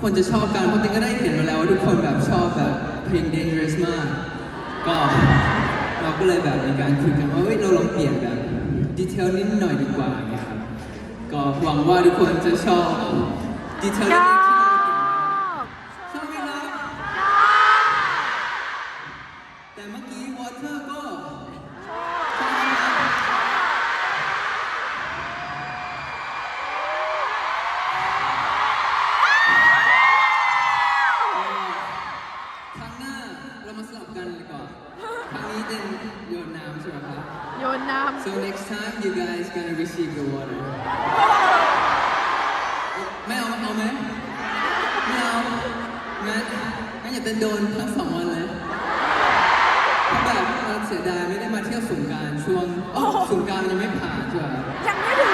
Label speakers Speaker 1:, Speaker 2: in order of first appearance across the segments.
Speaker 1: คนจะชอบกันเพราะติ๊ก็ได้เห็นมาแล้วว่าทุกคนแบบชอบแบบเพลง dangerous มากก็เราก็เลยแบบมีการคุยกันว่าเฮ้ยเราลองเปลี่ยนแบบดีเทลนิดหน่อยดีกว่าไงเงี้ยครับก็หวังว่าทุกคนจะชอบดีเทลนิด กันดีกว่าครั้งนี้เป็นโยนน้ำใช่ไหมครับ
Speaker 2: โยนน้
Speaker 1: So next time you guys gonna receive the water ไม่เอาเอาไหมไม่เอางั้นงั้นอย่าเป็นโดนทั้งสองวันเลยเพราะแบบเราเสียดายไม่ได้มาเที่ยวสงกรารช่วงอ๋อสงกรารยังไม่ผ่านใช่ไหม
Speaker 3: ยังไม่ถึง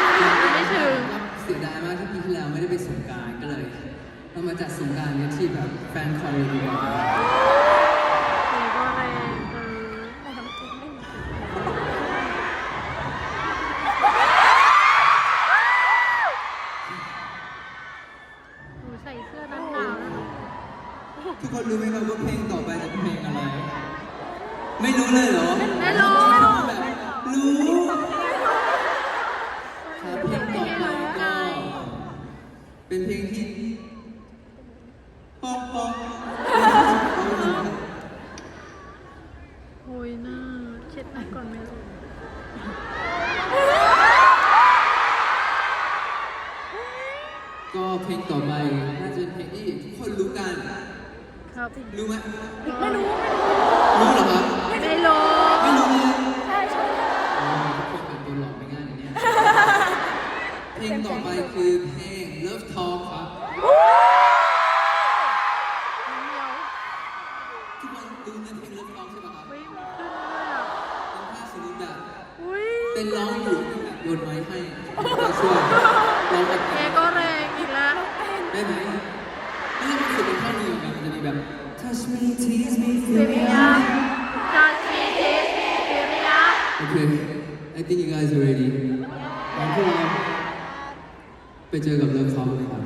Speaker 3: ำ
Speaker 2: ไม่ถึง
Speaker 1: เสียดายมากที่ปีที่แล้วไม่ได้ไปสงกรารก็เลยเรามาจัดสงกรารเนี่ยที่แบบแฟนคอนเลยดีกว่า
Speaker 3: ทุ
Speaker 2: ก
Speaker 1: คนรู้ไหมครับว่าเพลงต่อไปจะเป็นเพลงอะไร ไม่รู้เลยเหรอ
Speaker 2: ไม่รู้
Speaker 1: แบบรู้ครับเพลงต่อไปก็เป็นเพลงที่ป๊อปป๊อป
Speaker 2: โอ้ยหน้าเช็ดหน้าก่อนไหมลูก
Speaker 1: ก็เพลงต่อไปน่าจะเป็นเพลงที่ทุกคนรู้กัน
Speaker 2: ครับ
Speaker 1: รู้ไหม
Speaker 3: ไม่รู้
Speaker 1: รู้เหรอครับ
Speaker 2: ไม่รู้
Speaker 1: ไม่รู้เลย
Speaker 3: ใช่ใช่
Speaker 1: โอ้ทุกคนเป็นตัวหลอกไม่ง่ายอย่างเนี้ยเพลงต่อไปคือเพลง Love Talk ครับ
Speaker 2: เดียว
Speaker 1: ทุกคนดูเนื้อเพลง Love Talk ใช่ปะครับ
Speaker 2: เฮ้ยมันขึ้นด้วยอะ
Speaker 1: เป็นภาพสมมติแบบ
Speaker 2: อุ้ย
Speaker 1: เป็นร้องอยู่แบบโยนไม้ให้จะช่วยร้องแบบ touch me tease me
Speaker 2: เสี
Speaker 1: feel
Speaker 2: ย
Speaker 1: me
Speaker 2: ยาจัดมีเทสเสียยา
Speaker 1: โอเค I think you guys are ready งั้นพวกเราไปเจอกับ Love Talk เลยครับ